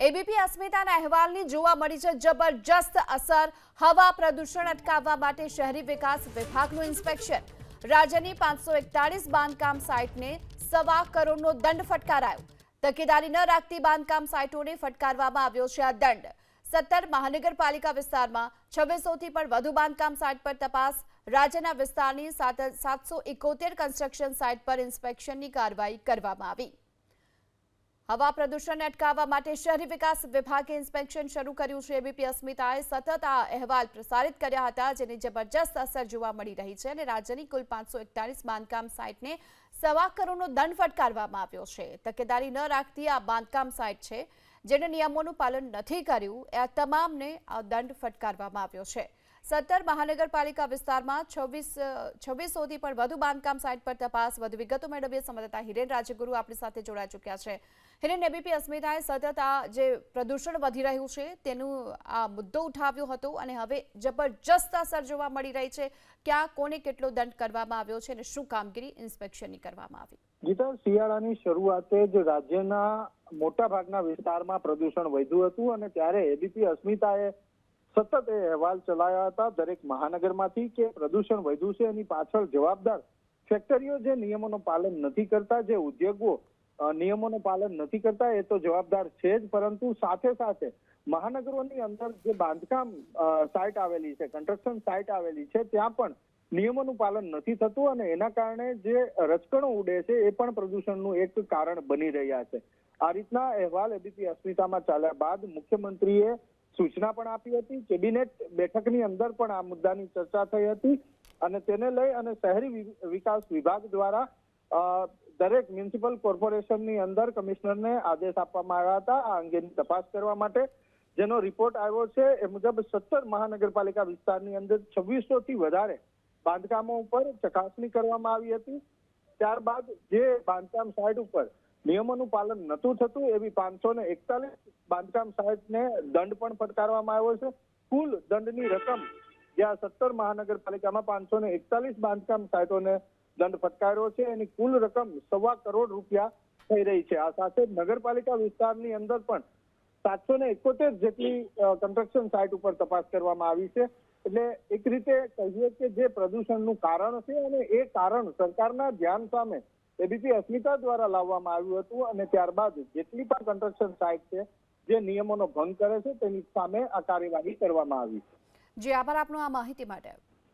ABP અસ્મિતાના અહેવાલની જોવા મળી છે જબરજસ્ત અસર, હવા પ્રદૂષણ અટકાવવા માટે શહેરી વિકાસ વિભાગનું ઇન્સ્પેક્શન. રાજ્યની પાંચસો એકતાળીસ બાંધકામ સાઇટને સવા કરોડનો દંડ ફટકારાયો. તકેદારી ન રાખતી બાંધકામ સાઇટોને ફટકારવામાં આવ્યો છે આ દંડ. સત્તર મહાનગરપાલિકા વિસ્તારમાં છવ્વીસોથી પણ વધુ બાંધકામ સાઇટ પર તપાસ. રાજ્યના વિસ્તારની સાતસો ઇકોતેર કન્સ્ટ્રક્શન સાઇટ પર ઇન્સ્પેક્શનની કાર્યવાહી કરવામાં આવી. હવા પ્રદૂષણને અટકાવવા માટે શહેરી વિકાસ વિભાગે ઇન્સ્પેક્શન શરૂ કર્યું છે. એબીપી અસ્મિતાએ સતત આ અહેવાલ પ્રસારિત કર્યા હતા, જેની જબરજસ્ત અસર જોવા મળી રહી છે અને રાજ્યની કુલ પાંચસો એકતાલીસ બાંધકામ સાઇટને સવા કરોડનો દંડ ફટકારવામાં આવ્યો છે. તકેદારી ન રાખતી આ બાંધકામ સાઇટ છે જેને નિયમોનું પાલન નથી કર્યું. એ આ તમામને આ દંડ ફટકારવામાં આવ્યો છે. સત્તર મહાનગરપાલિકા વિસ્તારમાં છવ્વીસ છવ્વીસોથી પણ વધુ બાંધકામ સાઇટ પર તપાસ, વધુ વિગતો મેળવીએ સંવાદદાતા હિરેન રાજગુરુ આપણી સાથે જોડાઈ ચૂક્યા છે. હિરેન, એબીપી અસ્મિતાએ સતત આ જે પ્રદૂષણ વધી રહ્યું છે, તેનું આ મુદ્દો ઉઠાવ્યો હતો અને હવે જબરજસ્ત અસર જોવા મળી રહી છે. ક્યાં, કોને કેટલો દંડ કરવામાં આવ્યો છે અને શું કામગીરી ઇન્સ્પેક્શનની કરવામાં આવી? ગીતા, શિયાળાની શરૂઆતે જ રાજ્યના મોટા ભાગના વિસ્તારમાં પ્રદૂષણ વધ્યું હતું અને ત્યારે એબીપી અસ્મિતાએ સતત એ અહેવાલ ચલાવ્યા હતા. દરેક મહાનગરમાંથી કે પ્રદૂષણ વધ્યું છે એની પાછળ જવાબદાર ફેક્ટરીઓ જે નિયમોનું પાલન નથી કરતા, જે ઉદ્યોગો નિયમોનું પાલન નથી કરતા, એ તો જવાબદાર છે જ. પરંતુ સાથે સાથે મહાનગરોની અંદર જે બાંધકામ સાઇટ આવેલી છે કન્સ્ટ્રક્શન સાઇટ આવેલી છે, ત્યાં પણ નિયમોનું પાલન નથી થતું અને એના કારણે જે રચકણો ઉડે છે એ પણ પ્રદૂષણનું એક કારણ બની રહ્યા છે. આ રીતના અહેવાલ એબીપી અસ્મિતામાં ચાલ્યા બાદ મુખ્યમંત્રીએ સૂચના પણ આપી હતી, કેબિનેટ બેઠકની અંદર પણ આ મુદ્દાની ચર્ચા થઈ હતી અને તેને લઈ અને શહેરી વિકાસ વિભાગ દ્વારા દરેક મ્યુનિસિપલ કોર્પોરેશનની અંદર કમિશનરને આદેશ આપવામાં આવ્યા હતા. આ અંગેની તપાસ કરવા માટે જેનો રિપોર્ટ આવ્યો છે, એ મુજબ સત્તર મહાનગરપાલિકા વિસ્તારની અંદર છવ્વીસો થી વધારે બાંધકામો ઉપર ચકાસણી કરવામાં આવી હતી. ત્યારબાદ જે બાંધકામ સાઇટ ઉપર નિયમોનું પાલન નહોતું થતું, એવી પાંચસો ને એકતાલીસ બાંધકામ સાઇટને દંડ પણ ફટકારવામાં આવ્યો છે. કુલ દંડની રકમ જ્યાં સત્તર મહાનગરપાલિકામાં પાંચસો ને એકતાલીસ બાંધકામ સાઇટોને દંડ ફટકાર્યો છે. એની કુલ રકમ સવા કરોડ રૂપિયા થઈ રહી છે. આ સાથે નગરપાલિકા વિસ્તારની અંદર પણ સાતસો ને એકોતેર જેટલી કન્સ્ટ્રક્શન સાઇટ ઉપર તપાસ કરવામાં આવી છે. એટલે એક રીતે કહીએ કે જે પ્રદૂષણનું કારણ છે અને એ કારણ સરકારના ધ્યાન સામે એબીપી અસ્મિતા દ્વારા લાવવામાં આવ્યું હતું અને ત્યારબાદ જેટલી પણ કન્સ્ટ્રક્શન સાઇટ છે, જે નિયમોનો ભંગ કરે છે, તેની સામે આ કાર્યવાહી કરવામાં આવી છે. જે, આભાર આપનો આ માહિતી માટે.